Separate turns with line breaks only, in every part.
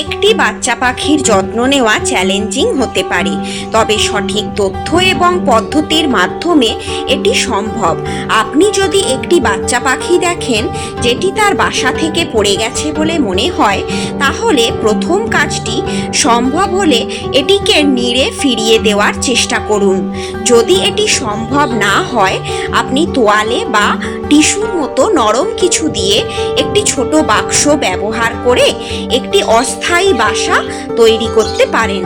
একটি বাচ্চা পাখির যত্ন নেওয়া চ্যালেঞ্জিং হতে পারে। তবে সঠিক তথ্য এবং পদ্ধতির মাধ্যমে এটি সম্ভব। আপনি যদি একটি বাচ্চা পাখি দেখেন, যেটি তার বাসা থেকে পড়ে গেছে বলে মনে হয়, তাহলে প্রথম কাজটি সম্ভব হলে এটিকে নিড়ে ফিরিয়ে দেওয়ার চেষ্টা করুন। যদি এটি সম্ভব না হয়, আপনি তোয়ালে বা টিস্যুর মতো নরম কিছু দিয়ে একটি ছোট বাক্স ব্যবহার করে একটি অস্থায়ী বাসা তৈরি করতে পারেন।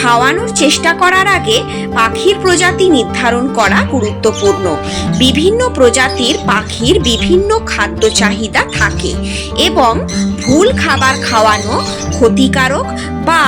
খাওয়ানোর চেষ্টা করার আগে পাখির প্রজাতি নির্ধারণ করা গুরুত্বপূর্ণ। বিভিন্ন প্রজাতির পাখির বিভিন্ন খাদ্য চাহিদা থাকে এবং ভুল খাবার খাওয়ানো ক্ষতিকারক বা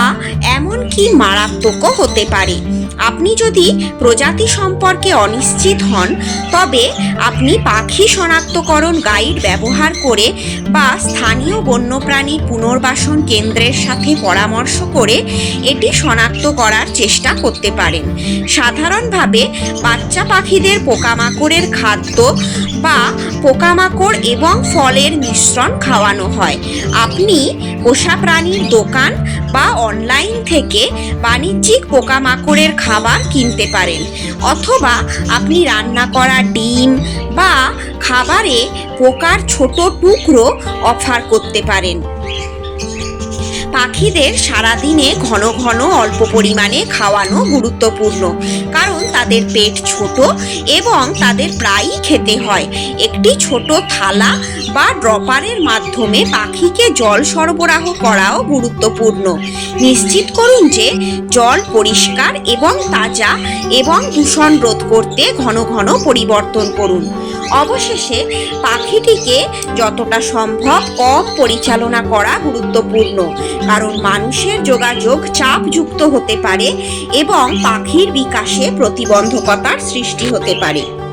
এমনকি মারাত্মকও হতে পারে। আপনি যদি প্রজাতি সম্পর্কে অনিশ্চিত হন, তবে আপনি পাখি শনাক্তকরণ গাইড ব্যবহার করে বা স্থানীয় বন্যপ্রাণী পুনর্বাসন কেন্দ্রের সাথে পরামর্শ করে এটি শনাক্ত করার চেষ্টা করতে পারেন। সাধারণভাবে বাচ্চা পাখিদের পোকামাকড়ের খাদ্য বা পোকামাকড় এবং ফলের মিশ্রণ খাওয়ানো হয়। আপনি পোষা প্রাণীর দোকান বা অনলাইন থেকে বাণিজ্যিক পোকামাকড়ের খাবার কিনতে পারেন। অথবা আপনি রান্না করা ডিম বা খাবারে পোকার ছোট টুকরো অফার করতে পারেন। পাখিদের সারাদিনে ঘন ঘন অল্প পরিমাণে খাওয়ানো গুরুত্বপূর্ণ। কারণ তাদের পেট ছোট এবং তাদের প্রায়ই খেতে হয়। একটি ছোট থালা বা ড্রপারের মাধ্যমে পাখিকে জল সরবরাহ করাও গুরুত্বপূর্ণ। নিশ্চিত করুন যে জল পরিষ্কার এবং তাজা এবং দূষণ রোধ করতে ঘন ঘন পরিবর্তন করুন। অবশেষে পাখিটিকে যতটা সম্ভব কম পরিচালনা করা গুরুত্বপূর্ণ। কারণ মানুষের যোগাযোগ চাপযুক্ত হতে পারে এবং পাখির বিকাশে প্রতিবন্ধকতার সৃষ্টি হতে পারে।